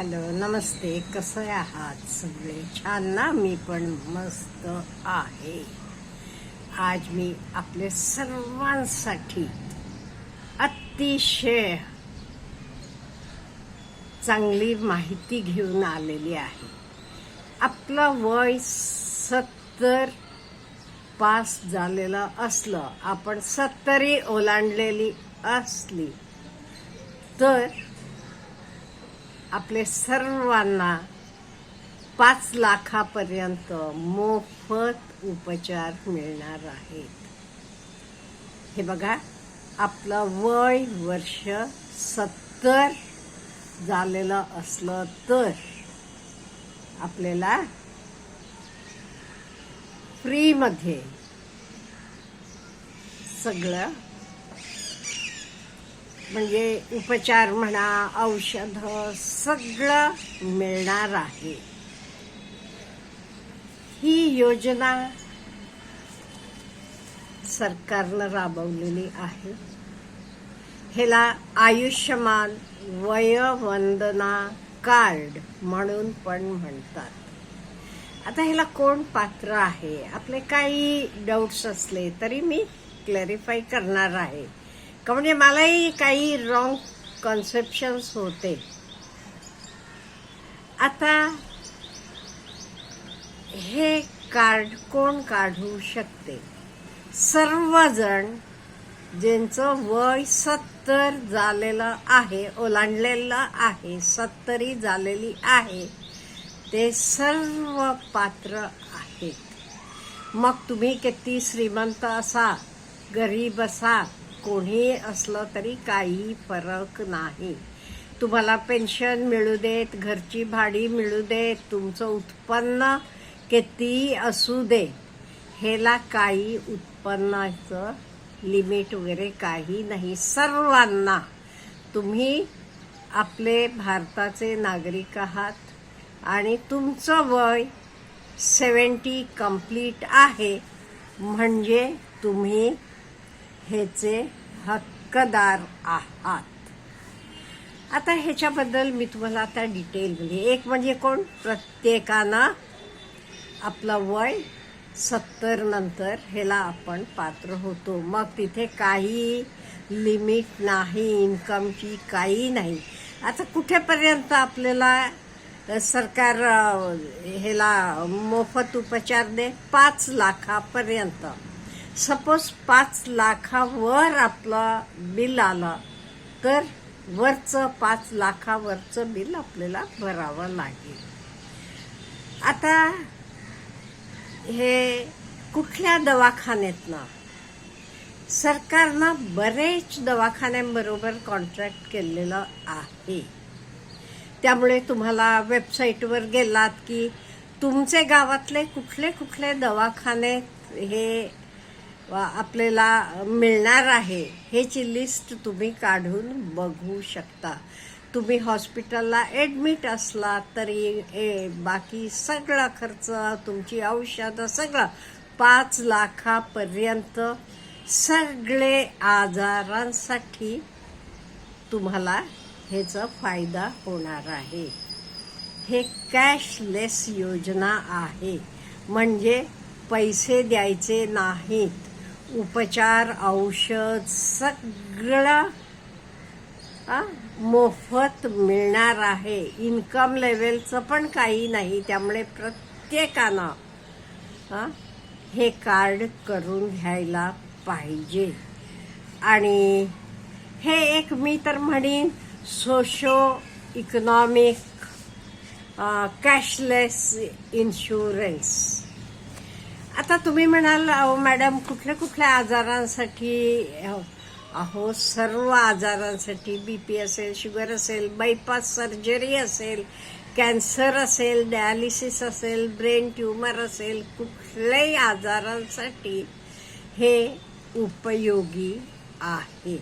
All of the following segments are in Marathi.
हॅलो नमस्ते. कसं आहात सगळे? छान ना मी पण मस्त आहे. आज मी आपले सर्वांसाठी अतिशय चांगली माहिती घेऊन आलेली आहे. आपलं वय सत्तर पास झालेलं असलं आपण सत्तरी ओलांडलेली असली तर आपले सर्वांना पाच लाखापर्यंत मोफत उपचार मिळणार आहेत. हे बघा आपलं वय वर्ष सत्तर झालेलं असलं तर आपल्याला फ्रीमध्ये सगळं म्हणजे उपचार म्हणा औषध सगळं मिळणार आहे. ही योजना सरकारनं राबवलेली आहे. ह्याला आयुष्यमान वयवंदना कार्ड म्हणून पण म्हणतात. आता ह्याला कोण पात्र आहे? आपले काही डाऊट्स असले तरी मी क्लॅरिफाय करणार आहे. का म्हणजे मलाही काही रॉंग कॉन्सेप्शन्स होते. आता हे कार्ड कोण काढू शकते? सर्वजण ज्यांचं वय सत्तर झालेलं आहे ओलांडलेलं आहे सत्तरी झालेली आहे ते सर्व पात्र आहेत. मग तुम्ही किती श्रीमंत असा गरीब असा कोणी असलं तरी काही फरक नाही. तुम्हाला पेन्शन मिळू देत घरची भाडी मिळू देत तुमचं उत्पन्न किती असू दे ह्याला काही उत्पन्नाचं लिमिट वगैरे काही नाही. सर्वांना तुम्ही आपले भारताचे नागरिक आहात आणि तुमचं वय सेवन्टी कंप्लीट आहे. म्हणजे तुम्ही ह्याचे हक्कदार आहात. आता ह्याच्याबद्दल मी तुम्हाला आता डिटेल म्हणजे एक म्हणजे कोण? प्रत्येकानं आपलं वय सत्तर नंतर ह्याला आपण पात्र होतो. मग तिथे काही लिमिट नाही इन्कमची काही नाही. आता कुठेपर्यंत आपल्याला सरकार ह्याला मोफत उपचार दे? पाच लाखापर्यंत. सपोज पाच लाखावर आपलं बिल आलं तर वरचं पाच लाखावरचं बिल आपल्याला भरावं लागेल. आता हे कुठल्या दवाखान्यातनं सरकारनं बरेच दवाखान्यांबरोबर कॉन्ट्रॅक्ट केलेलं आहे. त्यामुळे तुम्हाला वेबसाईटवर गेलात की तुमचे गावातले कुठले कुठले दवाखाने हे आपल्याला मिळणार आहे. ह्याची लिस्ट तुम्ही काढून बघू शकता. तुम्ही हॉस्पिटलला ॲडमिट असला तरी ए, बाकी सगळा खर्च तुमची औषधं सगळं पाच लाखापर्यंत सगळे आजारांसाठी तुम्हाला ह्याचा फायदा होणार आहे. हे कॅशलेस योजना आहे. म्हणजे पैसे द्यायचे नाहीत. उपचार औषध सगळं मोफत मिळणार आहे. इन्कम लेवलचं पण काही नाही. त्यामुळे प्रत्येकानं हे कार्ड करून घ्यायला पाहिजे. आणि हे एक मी तर म्हणेन सोशो इकॉनॉमिक कॅशलेस इन्शुरन्स आता तुम्ही म्हणाल अहो मॅडम कुठल्या कुठल्या आजारांसाठी अहो, अहो सर्व आजारांसाठी बी पी असेल शुगर असेल बायपास सर्जरी असेल कॅन्सर असेल डायलिसिस असेल ब्रेन ट्यूमर असेल कुठल्याही आजारांसाठी हे उपयोगी आहे.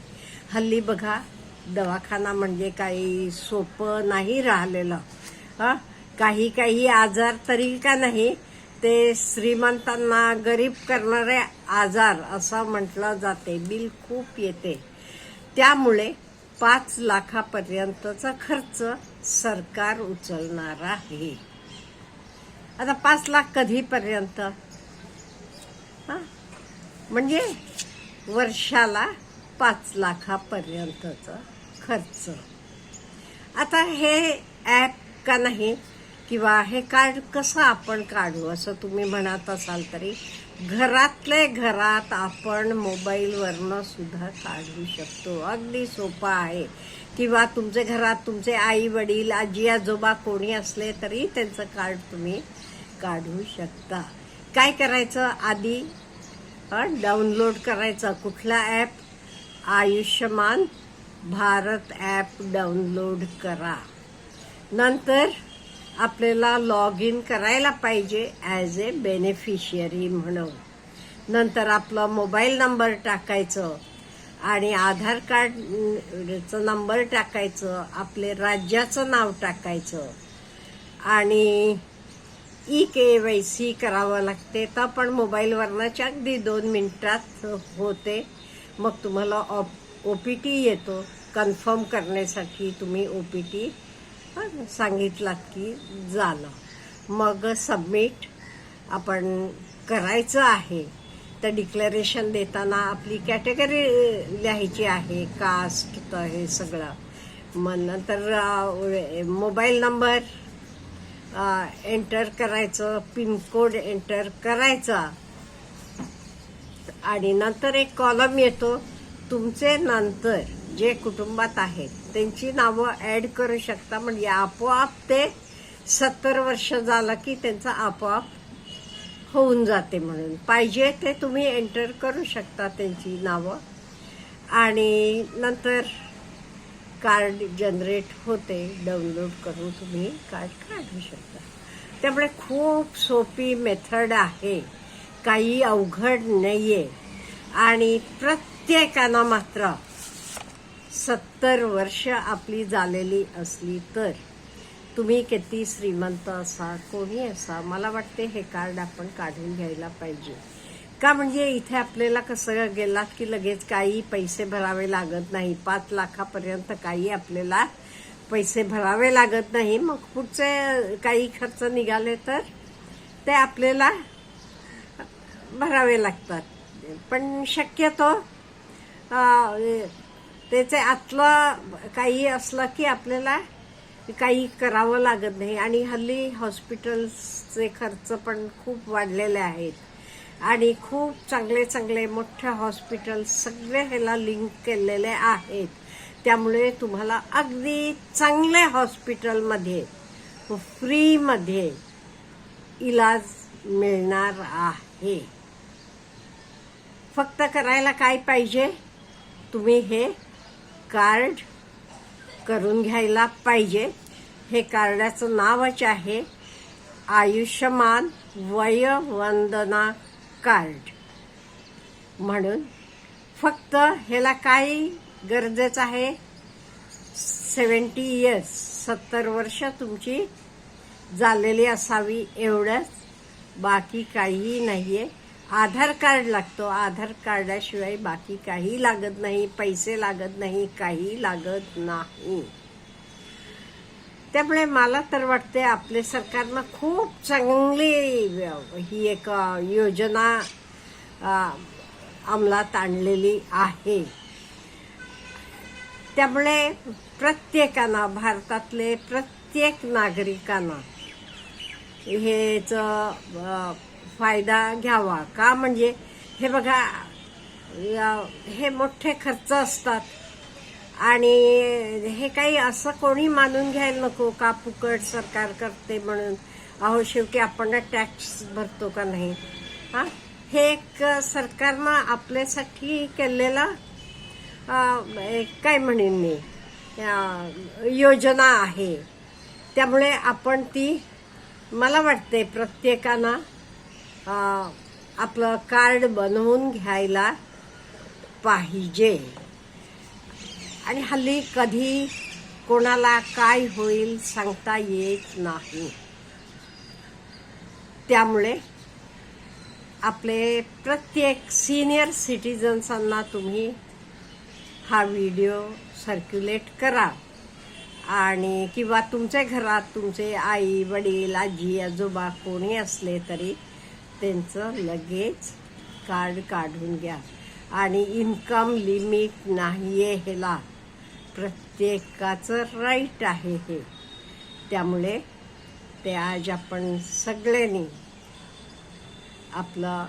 हल्ली बघा दवाखाना म्हणजे काही सोपं नाही राहिलेलं. हां? काही काही आजार तरी का नाही ते श्रीमंतांना गरीब करणारे आजार असं म्हटलं जाते. बिल खूप येते. त्यामुळे पाच लाखापर्यंतचा खर्च सरकार उचलणार आहे. आता पाच लाख कधीपर्यंत? म्हणजे वर्षाला पाच लाखापर्यंतचा खर्च. आता हे ॲप का नाही? किंवा हे कार्ड कसं आपण काढू? असं तुम्ही म्हणत असाल तरी घरातले घरात आपण मोबाईलवरनं सुद्धा काढू शकतो. अगदी सोपं आहे. किंवा तुमचे घरात तुमचे आई वडील आजी आजोबा कोणी असले तरी त्यांचं कार्ड तुम्ही काढू शकता. काय करायचं? आधी डाउनलोड करायचं. कुठला app? Ayushman Bharat app download करा. नंतर आपल्याला लॉग इन करायला पाहिजे ॲज ए बेनिफिशियरी म्हणून. नंतर आपला मोबाईल नंबर टाकायचं आणि आधार कार्डचं नंबर टाकायचं आपले राज्याचं नाव टाकायचं. आणि ई के वाय सी करावं लागते. तर पण मोबाईलवरनंच अगदी दोन मिनटात होते. मग तुम्हाला ऑप ओ पी टी येतो. कन्फर्म करण्यासाठी तुम्ही ओ पी टी सांगितलात की झालं मग सबमिट आपण करायचं आहे. तर डिक्लेरेशन देताना आपली कॅटेगरी लिहायची आहे कास्ट तर हे सगळं. मग नंतर मोबाईल नंबर एंटर करायचं पिनकोड एंटर करायचा. आणि नंतर एक कॉलम येतो. तुमचे नंतर जे कुटुंबात आहेत त्यांची नावं ऍड करू शकता. म्हणजे आपोआप ते सत्तर वर्ष झालं की त्यांचं आपोआप होऊन जाते म्हणून. पाहिजे ते तुम्ही एंटर करू शकता त्यांची नावं. आणि नंतर कार्ड जनरेट होते डाउनलोड करून तुम्ही कार्ड काढू शकता. त्यामुळे खूप सोपी मेथड आहे. काही अवघड नाही आहे आणि प्रत्येकानं मात्र सत्तर वर्ष आपली झालेली असली तर तुम्ही किती श्रीमंत असा कोणी असा? मला वाटते हे कार्ड आपण काढून घ्यायला पाहिजे. का म्हणजे इथे आपल्याला कसं गेलात की लगेच काही पैसे भरावे लागत नाही. पाच लाखापर्यंत काही आपल्याला पैसे भरावे लागत नाही. मग पुढचे काही खर्च निघाले तर ते आपल्याला भरावे लागतात. पण शक्यतो त्याचे आतलं काही असलं की आपल्याला काही करावं लागत नाही. आणि हल्ली हॉस्पिटल्सचे खर्च पण खूप वाढलेले आहेत. आणि खूप चांगले चांगले मोठे हॉस्पिटल्स सगळे ह्याला लिंक केलेले आहेत. त्यामुळे तुम्हाला अगदी चांगले हॉस्पिटलमध्ये फ्रीमध्ये इलाज मिळणार आहे. फक्त करायला काय पाहिजे? तुम्ही हे कार्ड करून घ्यायला पाहिजे. हे कार्डाचं नावच आहे आयुष्यमान वयवंदना कार्ड. म्हणून फक्त ह्याला काय गरजेचं आहे. सेवन्टी इयर्स सत्तर वर्ष तुमची झालेली असावी एवढंच. बाकी काहीही नाही आहे आधार कार्ड लागतो. आधार कार्डाशिवाय बाकी काही लागत नाही. पैसे लागत नाही. काही लागत नाही. त्यामुळे मला तर वाटते आपले सरकारनं खूप चांगली ही एक योजना अंमलात आणलेली आहे. त्यामुळे प्रत्येकानं भारतातले प्रत्येक नागरिकांना हेच फायदा घ्यावा. का म्हणजे हे बघा हे मोठे खर्च असतात. आणि हे काही असं कोणी मानून घ्यायला नको का फुकट सरकार करते म्हणून? अहो शेवटी आपण टॅक्स भरतो का नाही? हा? हे एक सरकारनं आपल्यासाठी केलेला काय म्हणेन मी? योजना आहे. त्यामुळे आपण ती मला वाटते प्रत्येकानं आपलं कार्ड बनवून घ्यायला पाहिजे. आणि हल्ली कधी कोणाला काय होईल सांगता येत नाही. त्यामुळे आपले प्रत्येक सिनियर सिटीजन्सांना तुम्ही हा व्हिडिओ सर्क्युलेट करा. आणि किंवा तुमच्या घरात तुमचे आई वडील आजी आजोबा कोणी असले तरी त्यांचं लगेच कार्ड काढून घ्या. आणि इन्कम लिमिट नाही आहे ह्याला. प्रत्येकाचं राईट आहे हे. त्यामुळे ते आज आपण सगळ्यांनी आपलं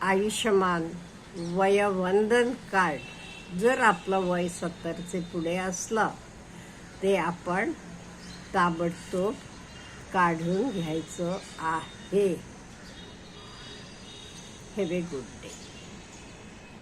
आयुष्यमान वयवंदन कार्ड जर आपलं वय सत्तरचे पुढे असलं ते आपण ताबडतोब काढून घ्यायचं आहे. Have a good day